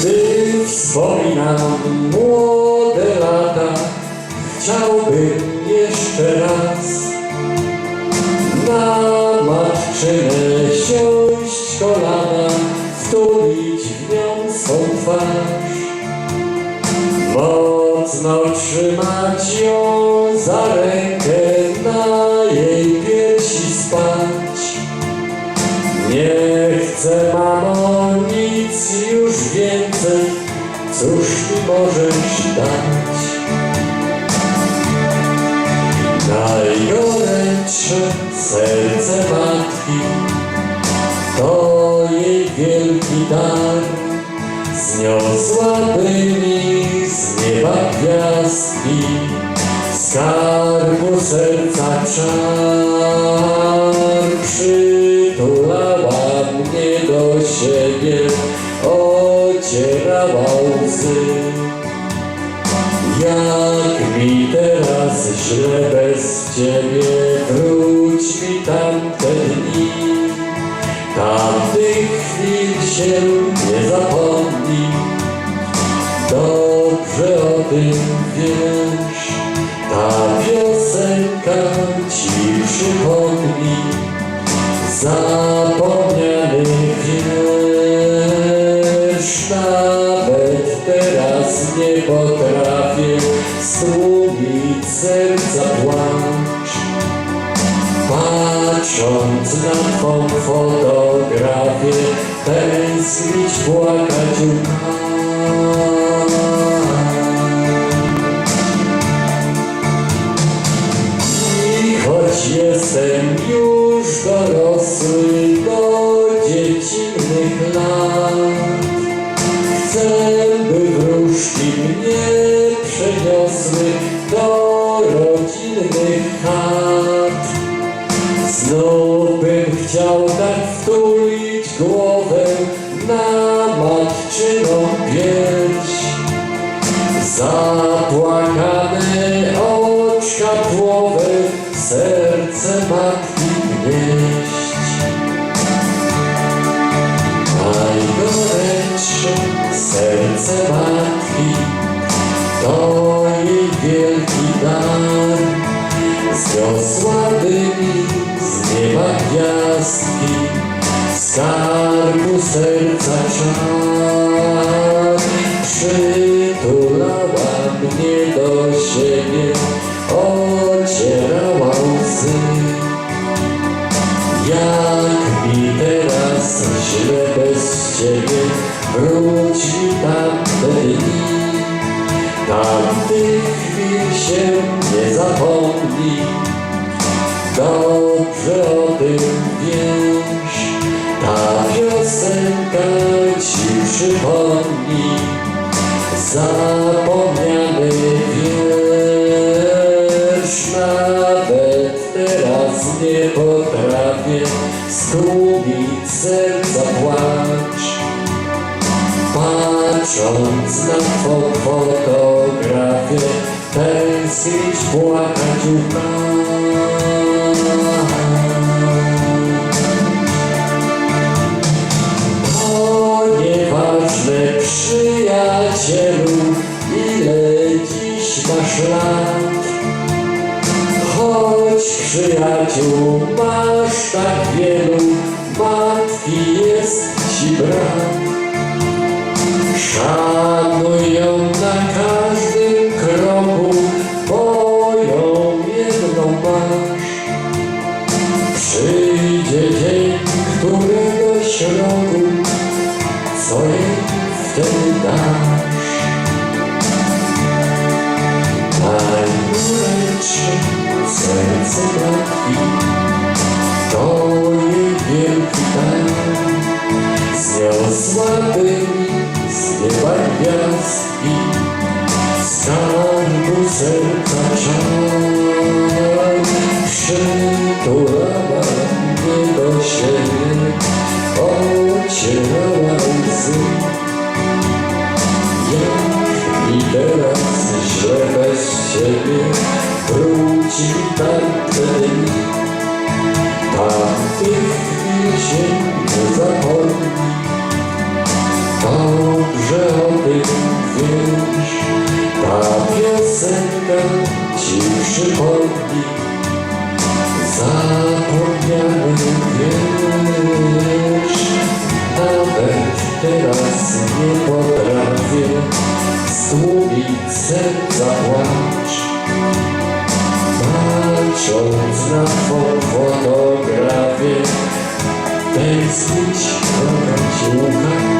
Gdy wspominam młode lata, chciałbym jeszcze raz na matczynę siąść kolana, wtulić w nią swą twarz. Mocno trzymać cóż mi możesz dać? Najgorętsze serce matki to jej wielki dar. Zniosłabymi z nieba gwiazdki, skarbu serca czar. Przytulała mnie do siebie, ocierała łzy. Jak mi teraz źle bez ciebie, wróć mi tamte dni. Tamtych chwil się nie zapomni, dobrze o tym wiesz. Ta piosenka ci przypomni zapomniany Nawet teraz nie potrafię stłumić serca płacz. Patrząc na Twą fotografię, tęsknić, płakać choć jestem już dorosły do dziecinnych lat, rodzinnych chat. Znów bym chciał tak wtulić głowę na matczyną pierś. Zapłakane oczka płowe, serce matki gnieść. Najgorętsze serce matki Zniosłabymi z nieba gwiazdki, skarbu serca czar. Przytulała mnie do siebie, ocierała łzy. Jak mi teraz źle bez ciebie, wróć mi tamte dni. Tamtych chwil się nie zapomni, dobrze o tym wiesz. Ta piosenka ci przypomni zapomniany wiersz. Nawet teraz nie potrafię stłumić serca płacz. Patrząc na Twą fotografię, tęsknić, płakać łkać. Dziś masz lat. Choć przyjaciół masz tak wielu, matki jest ci brak. Szanuj ją na każdym kroku, bo ją jedną masz. Przyjdzie dzień, któregoś roku, co jej wtedy dasz? Najgorętsze serce matki, to jej wielki dar. Zniosłabymi z nieba gwiazdki, skarbu serca czar. Przytulała mnie do siebie, ocierała ci będę Tamtych chwil się nie zapomni Dobrze o tym wiesz. Ta piosenka ci przypomni. Zapomniany wiesz. Nawet teraz nie potrafię. Stłumić serca płacz twą fotografię Tęsknić, kochać, łukać